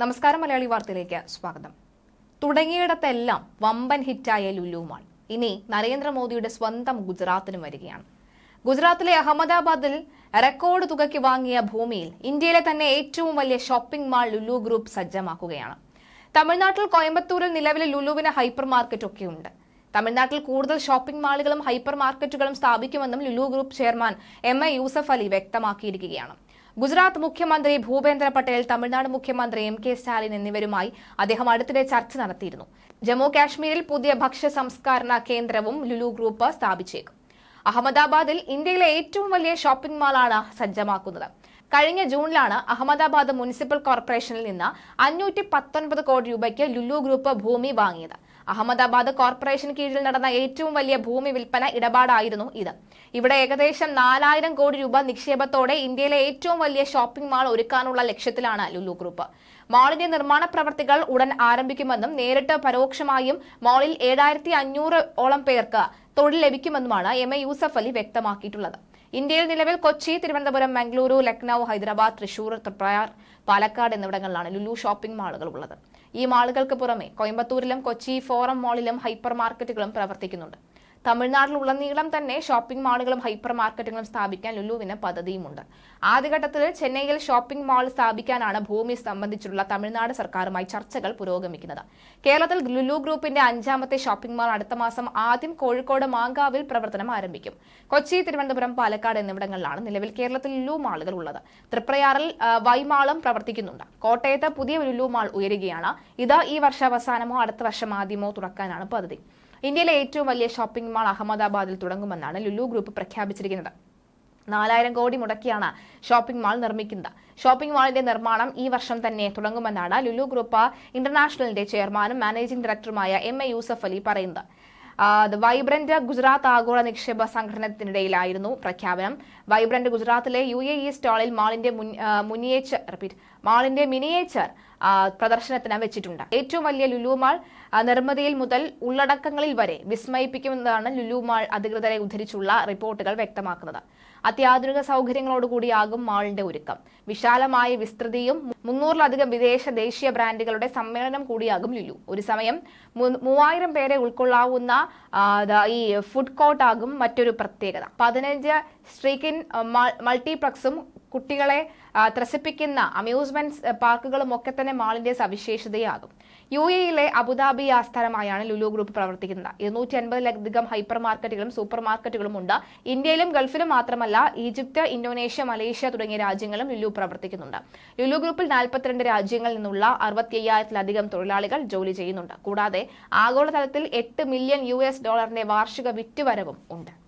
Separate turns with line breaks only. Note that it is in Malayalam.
നമസ്കാരം മലയാളി വാർത്തയിലേക്ക് സ്വാഗതം. തുടങ്ങിയിടത്തെല്ലാം വമ്പൻ ഹിറ്റായ ലുലുമാൾ. ഇനി നരേന്ദ്രമോദിയുടെ സ്വന്തം ഗുജറാത്തിനും വരികയാണ്. ഗുജറാത്തിലെ അഹമ്മദാബാദിൽ റെക്കോർഡ് തുകയ്ക്ക് വാങ്ങിയ ഭൂമിയിൽ ഇന്ത്യയിലെ തന്നെ ഏറ്റവും വലിയ ഷോപ്പിംഗ് മാൾ ലുലു ഗ്രൂപ്പ് സജ്ജമാക്കുകയാണ്. തമിഴ്നാട്ടിൽ കോയമ്പത്തൂരിൽ നിലവിലെ ലുലുവിന് ഹൈപ്പർ മാർക്കറ്റ് ഒക്കെയുണ്ട് തമിഴ്നാട്ടിൽ കൂടുതൽ ഷോപ്പിംഗ് മാളുകളും ഹൈപ്പർ മാർക്കറ്റുകളും സ്ഥാപിക്കുമെന്നും Lulu group chairman M A Yusuff Ali വ്യക്തമാക്കിയിരിക്കുകയാണ്. Gujarat മുഖ്യമന്ത്രി ഭൂപേന്ദ്ര പട്ടേൽ തമിഴ്നാട് മുഖ്യമന്ത്രി എം കെ സ്റ്റാലിൻ എന്നിവരുമായി അദ്ദേഹം അടുത്തിടെ ചർച്ച നടത്തിയിരുന്നു. ജമ്മു കാശ്മീരിൽ പുതിയ ഭക്ഷ്യ സംസ്കരണ കേന്ദ്രവും ലുലു ഗ്രൂപ്പ് സ്ഥാപിച്ചേക്കും. അഹമ്മദാബാദിൽ ഇന്ത്യയിലെ ഏറ്റവും വലിയ ഷോപ്പിംഗ് മാളാണ് സജ്ജമാക്കുന്നത്. കഴിഞ്ഞ ജൂണിലാണ് അഹമ്മദാബാദ് മുനിസിപ്പൽ കോർപ്പറേഷനിൽ നിന്ന് അഞ്ഞൂറ്റി പത്തൊൻപത് കോടി രൂപയ്ക്ക് ലുലു ഗ്രൂപ്പ് ഭൂമി വാങ്ങിയത്. അഹമ്മദാബാദ് കോർപ്പറേഷൻ കീഴിൽ നടന്ന ഏറ്റവും വലിയ ഭൂമി വിൽപ്പന ഇടപാടായിരുന്നു ഇത്. ഇവിടെ ഏകദേശം നാലായിരം കോടി രൂപ നിക്ഷേപത്തോടെ ഇന്ത്യയിലെ ഏറ്റവും വലിയ ഷോപ്പിംഗ് മാൾ ഒരുക്കാനുള്ള ലക്ഷ്യത്തിലാണ് ലുലു ഗ്രൂപ്പ്. മാളിന്റെ നിർമ്മാണ പ്രവർത്തികൾ ഉടൻ ആരംഭിക്കുമെന്നും നേരിട്ട് പരോക്ഷമായും മാളിൽ ഏഴായിരത്തി അഞ്ഞൂറ് ഓളം പേർക്ക് തൊഴിൽ ലഭിക്കുമെന്നുമാണ് എം എ യൂസഫ് അലി വ്യക്തമാക്കിയിട്ടുള്ളത്. ഇന്ത്യയിൽ നിലവിൽ കൊച്ചി തിരുവനന്തപുരം മംഗളൂരു ലക്നൌ ഹൈദരാബാദ് തൃശൂർ തൃപ്രയാർ പാലക്കാട് എന്നിവിടങ്ങളിലാണ് ലുലു ഷോപ്പിംഗ് മാളുകൾ ഉള്ളത്. ഈ മാളുകൾക്ക് പുറമെ കോയമ്പത്തൂരിലും കൊച്ചി ഫോറം മാളിലും ഹൈപ്പർ മാർക്കറ്റുകളും പ്രവർത്തിക്കുന്നുണ്ട്. തമിഴ്നാട്ടിലുടനീളം തന്നെ ഷോപ്പിംഗ് മാളുകളും ഹൈപ്പർ മാർക്കറ്റുകളും സ്ഥാപിക്കാൻ ലുലുവിന് പദ്ധതിയുമുണ്ട്. ആദ്യഘട്ടത്തിൽ ചെന്നൈയിൽ ഷോപ്പിംഗ് മാൾ സ്ഥാപിക്കാനാണ് ഭൂമി സംബന്ധിച്ചുള്ള തമിഴ്നാട് സർക്കാരുമായി ചർച്ചകൾ പുരോഗമിക്കുന്നത്. കേരളത്തിൽ ലുലു ഗ്രൂപ്പിന്റെ അഞ്ചാമത്തെ ഷോപ്പിംഗ് മാൾ അടുത്ത മാസം ആദ്യം കോഴിക്കോട് മാങ്കാവിൽ പ്രവർത്തനം ആരംഭിക്കും. കൊച്ചി തിരുവനന്തപുരം പാലക്കാട് എന്നിവിടങ്ങളിലാണ് നിലവിൽ കേരളത്തിൽ ലുലു മാളുകൾ ഉള്ളത്. തൃപ്രയാറിൽ വൈമാളും പ്രവർത്തിക്കുന്നുണ്ട്. കോട്ടയത്ത് പുതിയ ലുലു മാൾ ഉയരുകയാണ്. ഇത് ഈ വർഷാവസാനമോ അടുത്ത വർഷം ആദ്യമോ തുറക്കാനാണ് പദ്ധതി. ഇന്ത്യയിലെ ഏറ്റവും വലിയ ഷോപ്പിംഗ് മാൾ അഹമ്മദാബാദിൽ തുടങ്ങുമെന്നാണ് ലുലു ഗ്രൂപ്പ് പ്രഖ്യാപിച്ചിരിക്കുന്നത്. നാലായിരം കോടി മുടക്കിയാണ് ഷോപ്പിംഗ് മാൾ നിർമ്മിക്കുന്നത്. ഷോപ്പിംഗ് മാളിന്റെ നിർമ്മാണം ഈ വർഷം തന്നെ തുടങ്ങുമെന്നാണ് ലുലു ഗ്രൂപ്പ് ഇന്റർനാഷണലിന്റെ ചെയർമാനും മാനേജിംഗ് ഡയറക്ടറുമായ എം എ യൂസഫ് അലി പറയുന്നത്. വൈബ്രന്റ് ഗുജറാത്ത് ആഗോള നിക്ഷേപ സംഘടനത്തിനിടയിലായിരുന്നു പ്രഖ്യാപനം. വൈബ്രന്റ് ഗുജറാത്തിലെ യു എ ഇ സ്റ്റാളിൽ മാളിന്റെ മുനിയേച്ച് റിപ്പീറ്റ് മാളിന്റെ മിനിയേച്ചർ പ്രദർശനത്തിന് വെച്ചിട്ടുണ്ട്. ഏറ്റവും വലിയ ലുലു മാൾ നിർമ്മിതിയിൽ മുതൽ ഉള്ളടക്കങ്ങളിൽ വരെ വിസ്മയിപ്പിക്കുമെന്നതാണ് ലുലു മാൾ അധികൃതരെ ഉദ്ധരിച്ചുള്ള റിപ്പോർട്ടുകൾ വ്യക്തമാക്കുന്നത്. അത്യാധുനിക സൗകര്യങ്ങളോടുകൂടിയാകും മാളിന്റെ ഒരുക്കം. വിശാലമായ വിസ്തൃതിയും മുന്നൂറിലധികം വിദേശ ദേശീയ ബ്രാൻഡുകളുടെ സമ്മേളനം കൂടിയാകും ലുലു. ഒരു സമയം മൂവായിരം പേരെ ഉൾക്കൊള്ളാവുന്ന ഈ ഫുഡ് കോർട്ടാകും മറ്റൊരു പ്രത്യേകത. പതിനഞ്ച് സ്ട്രീക്കിൻ മൾട്ടിപ്ലക്സും കുട്ടികളെ ത്രസിപ്പിക്കുന്ന അമ്യൂസ്മെന്റ് പാർക്കുകളും ഒക്കെ തന്നെ മാളിന്റെ സവിശേഷതയാകും. യു എയിലെ അബുദാബി ആസ്ഥാനമായാണ് ലുലു ഗ്രൂപ്പ് പ്രവർത്തിക്കുന്നത്. ഇരുന്നൂറ്റി അൻപതിലധികം ഹൈപ്പർ മാർക്കറ്റുകളും സൂപ്പർ മാർക്കറ്റുകളും ഉണ്ട്. ഇന്ത്യയിലും ഗൾഫിലും മാത്രമല്ല ഈജിപ്ത് ഇന്തോനേഷ്യ മലേഷ്യ തുടങ്ങിയ രാജ്യങ്ങളും ലുലു പ്രവർത്തിക്കുന്നുണ്ട്. ലുലു ഗ്രൂപ്പിൽ നാൽപ്പത്തിരണ്ട് രാജ്യങ്ങളിൽ നിന്നുള്ള അറുപത്തി അയ്യായിരത്തിലധികം തൊഴിലാളികൾ ജോലി ചെയ്യുന്നുണ്ട്. കൂടാതെ ആഗോളതലത്തിൽ എട്ട് മില്യൺ യു ഡോളറിന്റെ വാർഷിക വിറ്റുവരവും ഉണ്ട്.